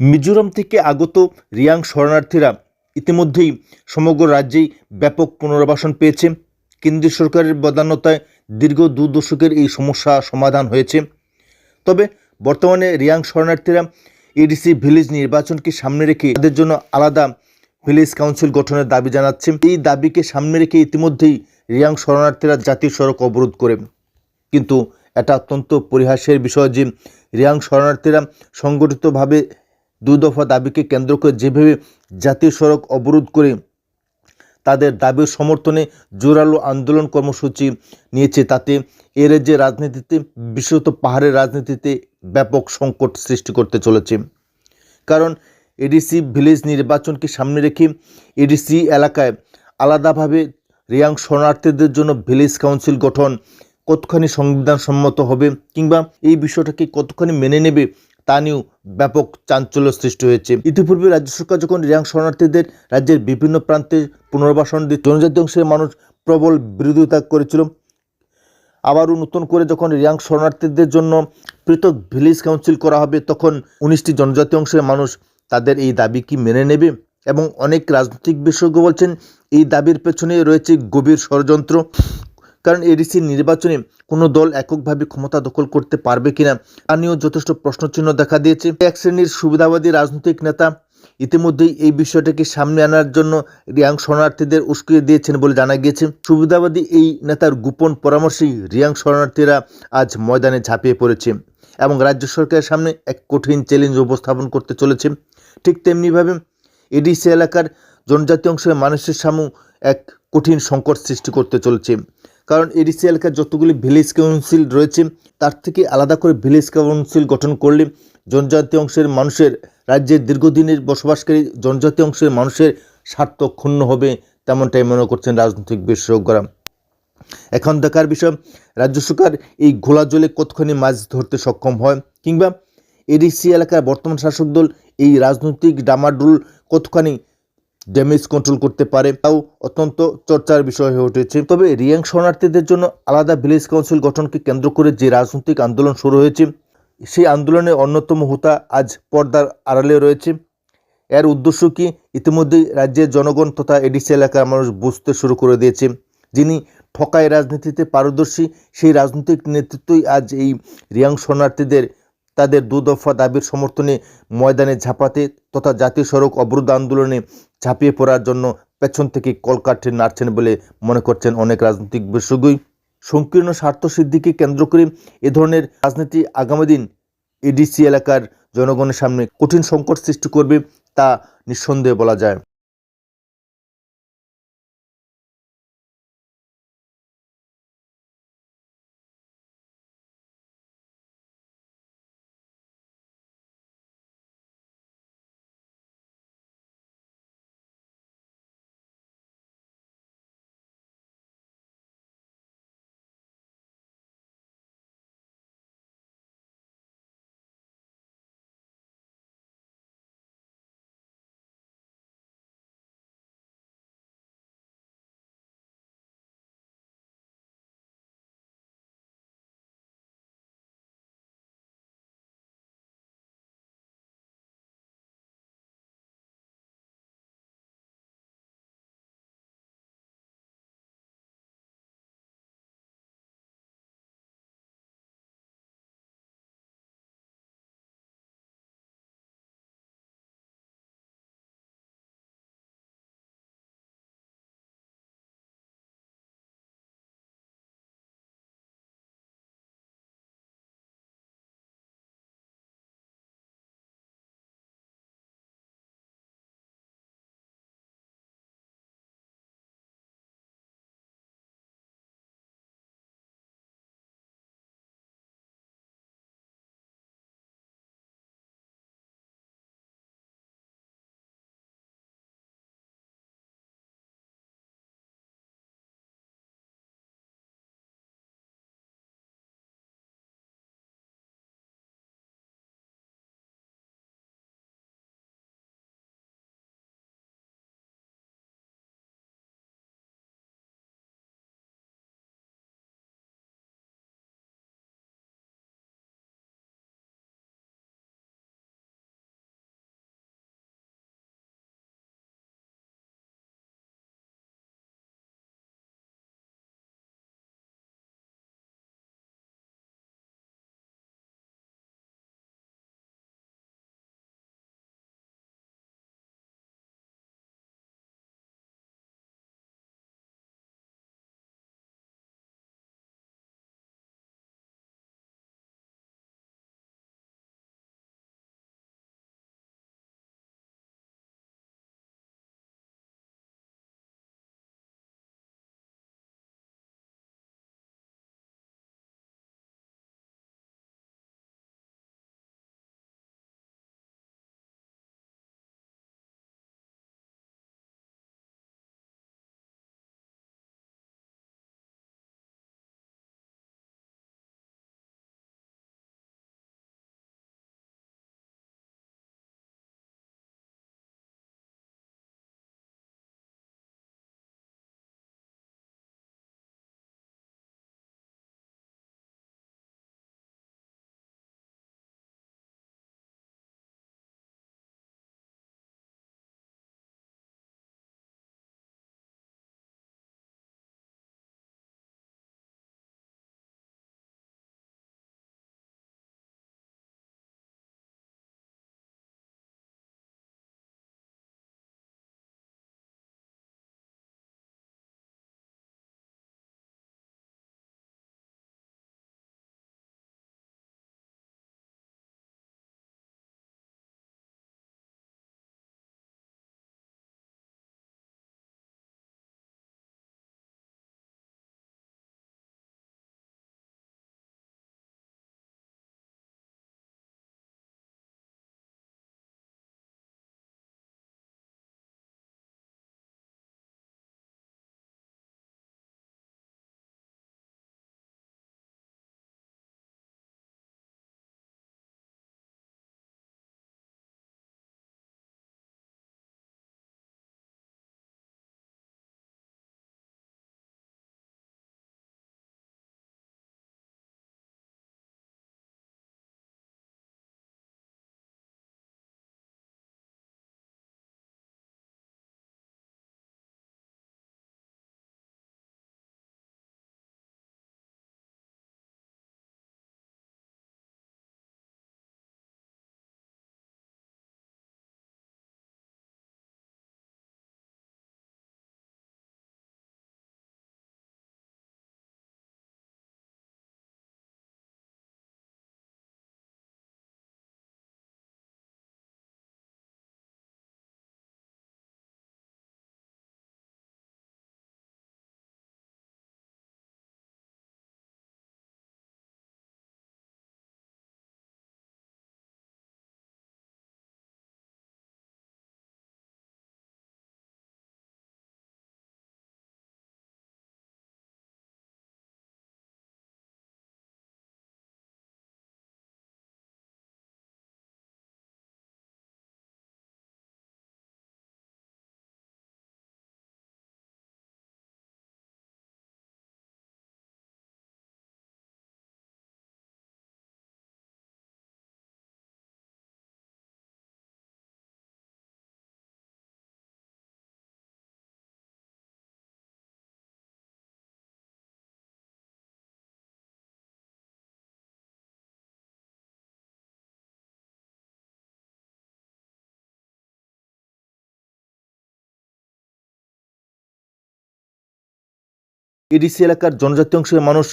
মিজোরাম থেকে আগত রিয়াং শরণার্থীরা ইতিমধ্যেই সমগ্র রাজ্যেই ব্যাপক পুনর্বাসন পেয়েছে। কেন্দ্রীয় সরকারের বদান্যতায় দীর্ঘ দু দশকের এই সমস্যা সমাধান হয়েছে। তবে বর্তমানে রিয়াং শরণার্থীরা এডিসি ভিলেজ নির্বাচনকে সামনে রেখে তাদের জন্য আলাদা ভিলেজ কাউন্সিল গঠনের দাবি জানাচ্ছে। এই দাবিকে সামনে রেখে ইতিমধ্যেই রিয়াং শরণার্থীরা জাতীয় সড়ক অবরোধ করে। কিন্তু এটা অত্যন্ত পরিহাসের বিষয় যে রিয়াং শরণার্থীরা সংগঠিতভাবে দুই দফা দাবিকে কেন্দ্র করে যেভাবে জাতীয় সড়ক অবরোধ করে তাদের দাবির সমর্থনে জোরালো আন্দোলন কর্মসূচি নিয়েছে, তাতে এ রাজ্যের রাজনীতিতে বিশেষত পাহাড়ের রাজনীতিতে ব্যাপক সংকট সৃষ্টি করতে চলেছে। কারণ এডিসি ভিলেজ নির্বাচনকে সামনে রেখে এডিসি এলাকায় আলাদাভাবে রিয়াং শরণার্থীদের জন্য ভিলেজ কাউন্সিল গঠন কতখানি সংবিধানসম্মত হবে কিংবা এই বিষয়টাকে কতখানি মেনে নেবে তা নিয়েও ব্যাপক চাঞ্চল্য সৃষ্টি হয়েছে। ইতিপূর্বে রাজ্য সরকার যখন রিয়াং শরণার্থীদের রাজ্যের বিভিন্ন প্রান্তে পুনর্বাসন দিয়ে জনজাতি অংশের মানুষ প্রবল বিরোধিতা করেছিল। আবারও নতুন করে যখন রিয়াং শরণার্থীদের জন্য পৃথক ভিলেজ কাউন্সিল করা হবে, তখন উনিশটি জনজাতি অংশের মানুষ তাদের এই দাবি কি মেনে নেবে? এবং অনেক রাজনৈতিক বিশেষজ্ঞ বলছেন, এই দাবির পেছনে রয়েছে গভীর ষড়যন্ত্র। কারণ এডিসি নির্বাচনে কোনো দল এককভাবে ক্ষমতা দখল করতে পারবে কিনা তা নিয়েও যথেষ্ট প্রশ্নচিহ্ন দেখা দিয়েছে। এক শ্রেণির সুবিধাবাদী রাজনৈতিক নেতা ইতিমধ্যেই এই বিষয়টাকে সামনে আনার জন্য রিয়াং শরণার্থীদের উস্কিয়ে দিয়েছেন বলে জানা গিয়েছে। সুবিধাবাদী এই নেতার গোপন পরামর্শেই রিয়াং শরণার্থীরা আজ ময়দানে ঝাঁপিয়ে পড়েছে এবং রাজ্য সরকারের সামনে এক কঠিন চ্যালেঞ্জ উপস্থাপন করতে চলেছে। ঠিক তেমনিভাবে এডিসি এলাকার জনজাতি অংশের মানুষের সামু এক কঠিন সংকট সৃষ্টি করতে চলেছে। কারণ এডিসি এলাকার যতগুলি ভিলেজ কাউন্সিল রয়েছে, তার থেকে আলাদা করে ভিলেজ কাউন্সিল গঠন করলে জনজাতি অংশের মানুষের রাজ্যের দীর্ঘদিনের বসবাসকারী জনজাতি অংশের মানুষের স্বার্থ ক্ষুণ্ণ হবে তেমনটাই মনে করছেন রাজনৈতিক বিশেষজ্ঞরা। এখন দেখার বিষয়, রাজ্য সরকার এই ঘোলা জলে কতখানি মাছ ধরতে সক্ষম হয় কিংবা এডিসি এলাকার বর্তমান শাসক দল এই রাজনৈতিক ডামাডুল কতখানি ড্যামেজ কন্ট্রোল করতে পারে, তাও অত্যন্ত চর্চার বিষয় হয়ে উঠেছে। তবে রিয়াং শরণার্থীদের জন্য আলাদা ভিলেজ কাউন্সিল গঠনকে কেন্দ্র করে যে রাজনৈতিক আন্দোলন শুরু হয়েছে, সেই আন্দোলনের অন্যতম হোতা আজ পর্দার আড়ালে রয়েছে। এর উদ্দেশ্য কি? ইতিমধ্যেই রাজ্যের জনগণ তথা এডিসি এলাকার মানুষ বুঝতে শুরু করে দিয়েছে। যিনি ঠকায় রাজনীতিতে পারদর্শী, সেই রাজনৈতিক নেতৃত্বই আজ এই রিয়াং শরণার্থীদের তাদের দুদফা দাবির সমর্থনে ময়দানে ঝাঁপাতে তথা জাতীয় সড়ক অবরোধ আন্দোলনে ঝাঁপিয়ে পড়ার জন্য পেছন থেকে কলকাঠে নাড়ছেন বলে মনে করছেন অনেক রাজনৈতিক বিশেষজ্ঞই। সংকীর্ণ স্বার্থসিদ্ধিকে কেন্দ্র করে এ ধরনের রাজনীতি আগামী দিন এডিসি এলাকার জনগণের সামনে কঠিন সংকট সৃষ্টি করবে তা নিঃসন্দেহে বলা যায়। এডিসি এলাকার জনজাতি অংশের মানুষ